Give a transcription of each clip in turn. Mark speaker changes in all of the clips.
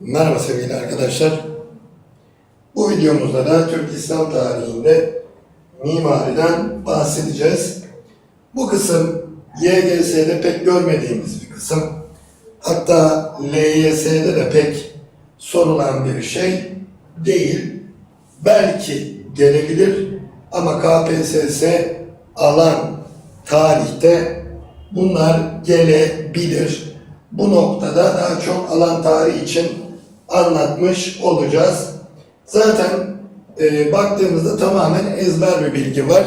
Speaker 1: Merhaba sevgili arkadaşlar. Bu videomuzda da Türk İslam tarihinde mimariden bahsedeceğiz. Bu kısım YGS'de pek görmediğimiz bir kısım. Hatta LYS'de de pek sorulan bir şey değil. Belki gelebilir ama KPSS alan tarihte bunlar gelebilir. Bu noktada daha çok alan tarihi için anlatmış olacağız. Zaten e, baktığımızda tamamen ezber bir bilgi var.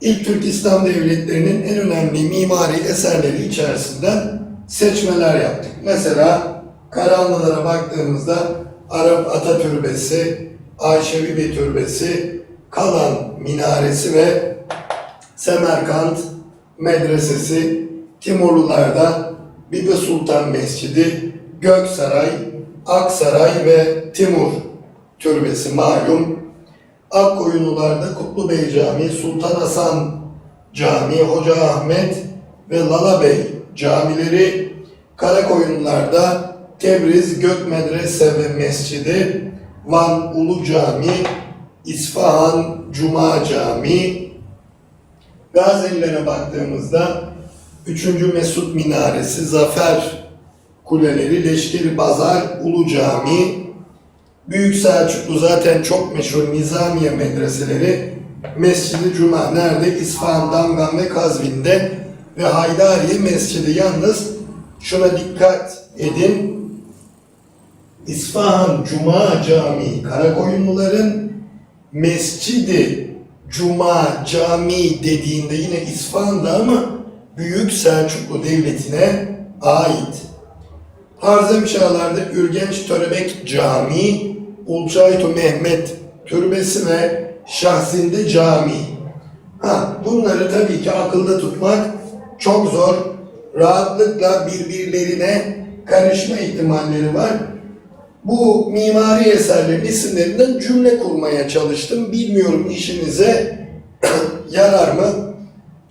Speaker 1: İlk Türk İslam devletlerinin en önemli mimari eserleri içerisinden seçmeler yaptık. Mesela Karahanlılara baktığımızda Arap Ata Türbesi, Ayşe Bibi Türbesi, Kalan Minaresi ve Semerkant Medresesi, Timurlularda Bibi Sultan Mescidi, Göksaray, Aksaray ve Timur Türbesi malum. Akkoyunlularda Kutlubey Camii, Sultan Hasan Camii, Hoca Ahmet ve Lalabey camileri, Karakoyunlularda Tebriz Gök Medrese ve Mescidi, Van Ulu Cami, İsfahan Cuma Camii, Gazelilere baktığımızda 3. Mesut Minaresi, Zafer Kuleleri, Leşkeri Bazar, Ulu Cami, Büyük Selçuklu zaten çok meşhur Nizamiye medreseleri, Mescid-i Cuma nerede? İsfahan, Damgan ve Kazvin'de ve Haydariye Mescidi. Yalnız şuna dikkat edin. İsfahan Cuma Camii Karakoyunluların Mescidi Cuma Camii dediğinde yine İsfahan'da ama Büyük Selçuklu Devleti'ne ait. Harzemşahlar'da Ürgenç Törebek Camii, Ulçaytu Mehmet Türbesi ve Şahzinde Camii. Ha, bunları tabii ki akılda tutmak çok zor. Rahatlıkla birbirlerine karışma ihtimalleri var. Bu mimari eserlerin isimlerinden cümle kurmaya çalıştım. Bilmiyorum işinize yarar mı?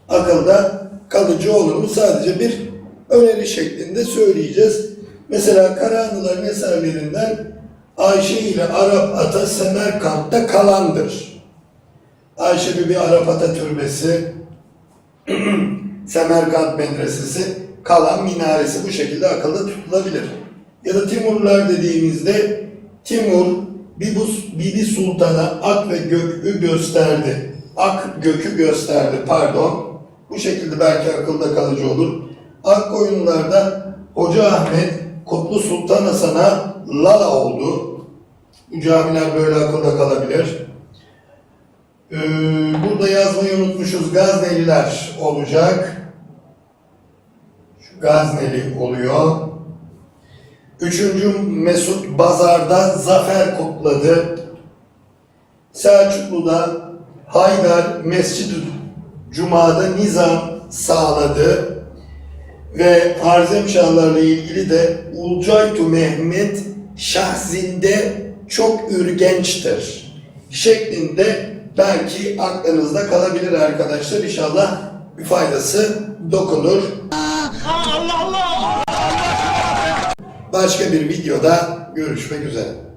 Speaker 1: Akılda kalıcı olur mu? Sadece bir öneri şeklinde söyleyeceğiz. Mesela Karahanlıların eserlerinden Ayşe ile Arap Ata Semerkant'ta kalandır. Ayşe Bibi Arap Ata Türbesi, Semerkant Medresesi, Kalan Minaresi bu şekilde akılda tutulabilir. Ya da Timurlar dediğimizde Timur Bibi Sultan'a ak ve gökü gösterdi. Ak gökü gösterdi pardon. Bu şekilde belki akılda kalıcı olur. Akkoyunlularda Hoca Ahmet Kutlu Sultan Hasan'a Lala oldu. Bu camiler böyle akılda kalabilir. Ee, burada yazmayı unutmuşuz. Gazneliler olacak. Şu Gazneli oluyor. Üçüncü Mesut Bazar'da zafer kutladı. Selçuklu'da Haydar Mescid-i Cuma'da nizam sağladı. Ve Harzemşahlarla ilgili de Ulcaytu Mehmet şahsinde çok ürgençtir şeklinde belki aklınızda kalabilir arkadaşlar. İnşallah bir faydası dokunur. Başka bir videoda görüşmek üzere.